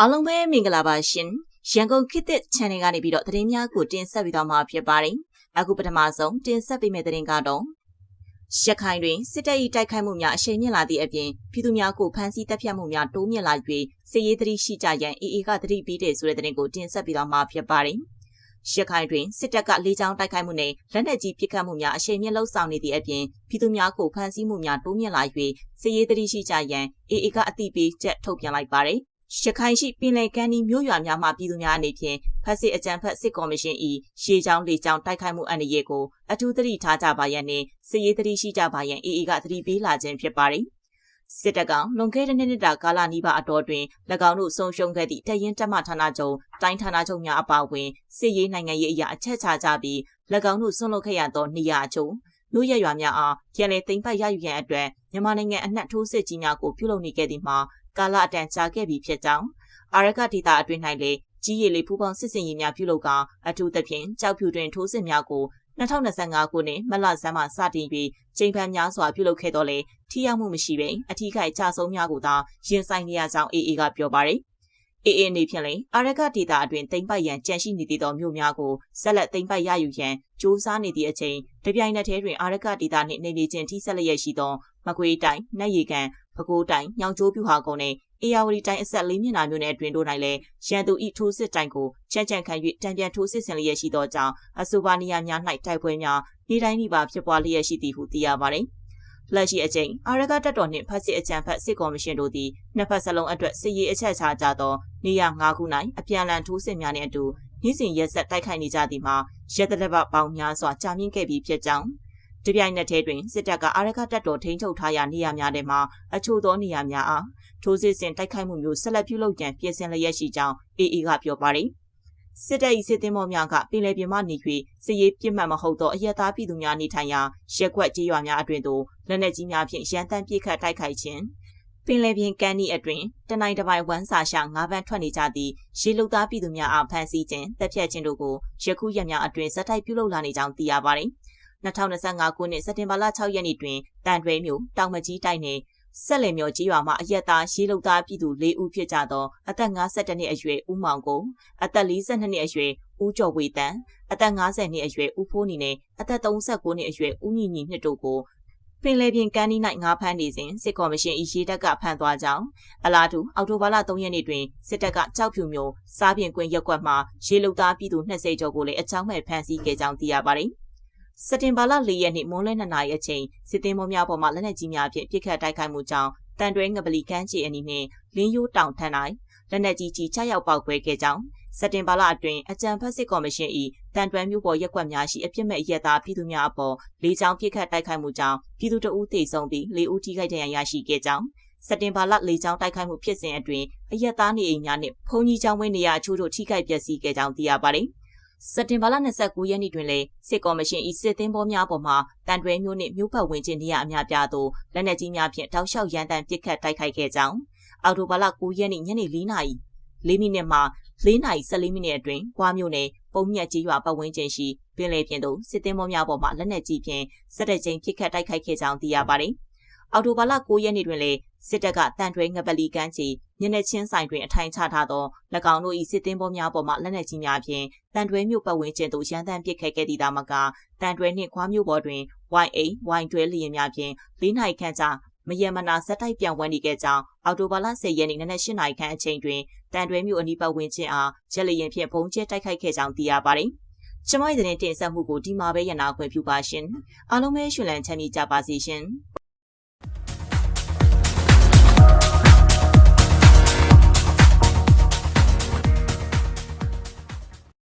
အားလုံးပဲမင်္ဂလာပါရှင်ရန်ကုန်ခေတ်သစ် channel ကနေပြီးတော့သတင်းများကိုတင်ဆက်ပေးသွားမှာဖြစ်ပါတယ်အခုပထမဆုံးတင်ဆက်ပေးမယ့်သတင်းကတော့ရခိုင်တွင်စစ်တပ်၏တိုက်ခိုက်မှုများအရှိန်မြင့်လာသည့်အပြင်ပြည်သူများကိုဖမ်းဆီးတပ်ဖြတ်မှုများတိုးမြင့်လာ၍စစ်ရေးသတိရှိကြရန်အေအေကသတိပေးတဲ့ဆိုတဲ့သတင်းကိုတင်ဆက်ပေးသွားမှာဖြစ်ပါတယ်ရခိုင်တွင်စစ်တပ်ကလေကြောင်းတိုက်ခိုက်မှုနဲ့လက်နက်ကြီးပစ်ခတ်မှုများအရှိန်မြင့်လှုပ်ဆောင်နေသည့်အပြင်ပြည်သူများကိုဖမ်းဆီးမှုများတိုးမြင့်လာ၍စစ်ရေးသတိရှိကြရန်အေအေကအသိပေးချက်ထုတ်ပြန်လိုက်ပါတယ် ရခိုင်ရှိပင်လယ်ကမ်းဤမြို့ရွာများမှပြည်သူများအနေဖြင့်ဖက်စစ်အကြံဖက်စစ်ကော်မရှင်၏ရှေးချောင်းလေချောင်းတိုက်ခိုက်မှုအန္တရာယ်ကိုအထူးသတိထားကြပါရန်နှင့်စစ်ရေးသတိရှိကြပါရန်အေအေကသတိပေးလာခြင်းဖြစ်ပါသည်စစ်တပ်ကလွန်ခဲ့တဲ့နှစ်တာကာလနီးပါအတော်တွင်၎င်းတို့ဆုံးရှုံးခဲ့သည့်တရင်တက်မဌာနချုပ်တိုင်းဌာနချုပ်များအပါအဝင်စစ်ရေးနိုင်ငံရေးအရာအချက်ချကြပြီး၎င်းတို့ဆွန့်လွတ်ခဲ့ရသောနေရာအချို့လူရရွာများအားပြန်လည်သိမ်းပိုက်ရယူရန်အတွက်မြန်မာနိုင်ငံအနှံ့ထိုးစစ်ကြီးများကိုပြုလုပ်နေခဲ့သည်မှာ ကာလအတန်ကြာခဲ့ပြီဖြစ်ကြောင်းအာရကဒေတာအတွင်း၌လေကြီးရည်လေးဖူးပေါင်းစစ်စင်ရေးများပြုလုပ်ကအထူးသဖြင့်ကြောက်ဖြူတွင်ထိုးစစ်များကို2025ခုနှစ်မလဆန်းမှစတင်ပြီးချိန်ဖန်များစွာပြုလုပ်ခဲ့တော့လေထိရောက်မှုမရှိဘဲအထီးခိုက်ကြဆုံးများကိုသာရင်ဆိုင်နေရကြောင်း AA ကပြောပါတယ်။ AA အနေဖြင့်လည်းအာရကဒေတာအတွင်းတိမ့်ပိုက်ရန်ကြံရှိနေသေးသောမြို့များကိုဆက်လက်တိမ့်ပိုက်ရယူရန်စ조사နေသည့်အချိန်တပြိုင်နက်တည်းတွင်အာရကဒေတာနှင့်နေနေချင်းထိဆက်လျက်ရှိသောမကွေးတိုင်း၊နှက်ရီကန် ပဲခူးတိုင်းညောင်ကျိုးပြူဟာကုန်းနဲ့အေယာဝတီတိုင်းအဆက်လေးမျက်နှာမျိုးနဲ့အတွင်တို့၌လည်းရန်သူဤထိုးစစ်တိုင်ကိုချမ်းချမ်းခံ၍တံပြန်ထိုးစစ်ဆင်လျက်ရှိသောကြောင့်အဆိုပါနေရာများ၌တိုက်ပွဲများနေ့တိုင်းနေ့ပါဖြစ်ပွားလျက်ရှိသည်ဟုသိရပါသည်။လက်ရှိအချိန်အာရကတပ်တော်နှင့်ဖက်စစ်အကြံဖက်စစ်ကော်မရှင်တို့သည်နှစ်ဖက်စလုံးအတွက်စစ်ရေးအချက်ချကြသောနေရာ၅ခု၌အပြန်အလှန်ထိုးစစ်များနှင့်အတူနေ့စဉ်ရက်ဆက်တိုက်ခိုက်နေကြသည်မှာရက်တလပပေါင်းများစွာကြာမြင့်ခဲ့ပြီးဖြစ်ကြောင်း တပြိုင်နက်တည်းတွင်စစ်တပ်ကအာရခတပ်တော်ထိန်းချုပ်ထားရာနေရာများထဲမှာအချို့သောနေရာများအားထိုးစစ်ဆင်တိုက်ခိုက်မှုမျိုးဆက်လက်ပြုလုပ်ကြံပြင်ဆင်လျက်ရှိကြောင်း AA ကပြောပါတယ်။စစ်တပ်၏စစ်သည်မောများကပင်လယ်ပြင်မှနေ၍စစ်ရေးပြစ်မှတ်မဟုတ်သောအရက်သားပြည်သူများနေထိုင်ရာရက်ွက်ကြေးရွာများအတွင်သို့လက်နက်ကြီးများဖြင့်ရန်တမ်းပစ်ခတ်တိုက်ခိုက်ခြင်းပင်လယ်ပြင်ကမ်းနီးအတွင်တနိုင်တစ်ပိုင်ဝမ်းစာရှာငါးပန်းထွက်နေကြသည့်ရေလုံသားပြည်သူများအားဖမ်းဆီးခြင်းတပ်ဖြတ်ခြင်းတို့ကိုယခုရက်များအတွင်ဇက်တိုက်ပြုလုပ်လာနေကြောင်းသိရပါတယ်။ 2025ခုနှစ်စက်တင်ဘာလ6ရက်နေ့တွင်တန်တွဲမြို့တောင်မကြီးတိုက်နယ်ဆက်လင်မြို့ကြီးရွာမှာအရက်သားရေးလုံသားပြည်သူ၄ဦးဖြစ်ကြသောအသက်52နှစ်အရွယ်ဦးမောင်ကိုအသက်42နှစ်အရွယ်ဦးကျော်ဝေတန်အသက်50နှစ်အရွယ်ဦးဖိုးနီနဲ့အသက်39နှစ်အရွယ်ဦးညီညီနှစ်တို့ကိုပင်လယ်ပြင်ကမ်းနီး၌ငါးဖမ်းနေစဉ်စစ်ကော်မရှင်အရေးတက်ကဖမ်းသွားကြောင်းအလားတူအော်တိုဘာလ3ရက်နေ့တွင်စစ်တပ်ကကြောက်ဖြူမျိုးစားပြင်ကွင်းရက်ကွက်မှရေလုံသားပြည်သူ20ကျော်ကိုလည်းအကြောင်းမဲ့ဖမ်းဆီးခဲ့ကြောင်းသိရပါတယ်။ စက်တင်ဘာလ၄ရက်နေ့မွန်းလွဲ2နာရီအချိန်စစ်သည်မောများပေါ်မှလက်နက်ကြီးများဖြင့်ပစ်ခတ်တိုက်ခိုက်မှုကြောင့်တန်တွဲငပလီကမ်းခြေအနီးနှင့်လင်းရိုးတောင်ထန်း၌လက်နက်ကြီးကြီးချရောက်ပေါက်ကွဲခဲ့ကြောင်းစက်တင်ဘာလအတွင်းအကြံဖက်စစ်ကော်မရှင်၏တန်တွဲမြို့ပေါ်ရက်ကွက်များရှိအပြစ်မဲ့ရက်သားပြည်သူများအပေါ်လေးချောင်းပစ်ခတ်တိုက်ခိုက်မှုကြောင့်ပြည်သူတအုပ်သေဆုံးပြီး၄ဦးထိခိုက်ဒဏ်ရာရရှိခဲ့ကြောင်းစက်တင်ဘာလ၄ချောင်းတိုက်ခိုက်မှုဖြစ်စဉ်အတွင်းအရက်သားနေအိမ်များနှင့်ဘုံကြီးကျောင်းဝင်းနေရာအချို့တို့ထိခိုက်ပျက်စီးခဲ့ကြောင်းသိရပါတယ်။ စက်တင်ဘာလ29ရက်နေ့တွင်လည်းစစ်ကော်မရှင်၏စစ်သင်းဘောများပေါ်မှတန်တွဲမျိုးနှင့်မြို့ပတ်ဝင်ခြင်းနေရာအများပြားသို့လက်နက်ကြီးများဖြင့်တောက်လျှောက်ရန်တမ်းပစ်ခတ်တိုက်ခိုက်ခဲ့ကြောင်းအော်တိုဘာလ9ရက်နေ့ညနေ4နာရီ4မိနစ်မှ4နာရီ14မိနစ်အတွင်းကွာမြို့နယ်ပုံမြတ်ကြီးရွာပတ်ဝန်းကျင်ရှိပင်လယ်ပြင်သို့စစ်သင်းဘောများပေါ်မှလက်နက်ကြီးဖြင့်စက်တဲ့ချိန်ပစ်ခတ်တိုက်ခိုက်ခဲ့ကြောင်းသိရပါတယ်။အော်တိုဘာလ9ရက်နေ့တွင်လည်းစစ်တပ်ကတန်ထွဲငပလီကမ်းခြေ မျက်နှာချင်းဆိုင်တွင်အထိုင်ချထားသော၎င်းတို့၏စစ်သည်ဘောများပေါ်မှလက်နက်ကြီးများဖြင့်တန်ထွဲမြို့ပတ်ဝန်းကျင်သို့ရန်တမ်းပစ်ခတ်ခဲ့သည့်သာမကတန်ထွဲနှင့်ခွားမြို့ပေါ်တွင် Y8 Y12 လျင်များဖြင့်၄နိုင်ခန့်ကြာမယမနာဇက်တိုက်ပြန်ဝန်းနေခဲ့ကြောင်းအော်တိုဘာလ10ရက်နေ့နနက်၈နာရီခန့်အချိန်တွင်တန်တွဲမြို့အနီးပတ်ဝန်းကျင်အားရက်လျင်ဖြင့်ပုံကျဲတိုက်ခိုက်ခဲ့ကြောင်းသိရပါတယ်။ကျမရဲ့တင်ဆက်မှုကိုဒီမှာပဲရနာခွင့်ပြုပါရှင်။အားလုံးပဲရှင်လန်းချမ်းမြေ့ကြပါစေရှင်။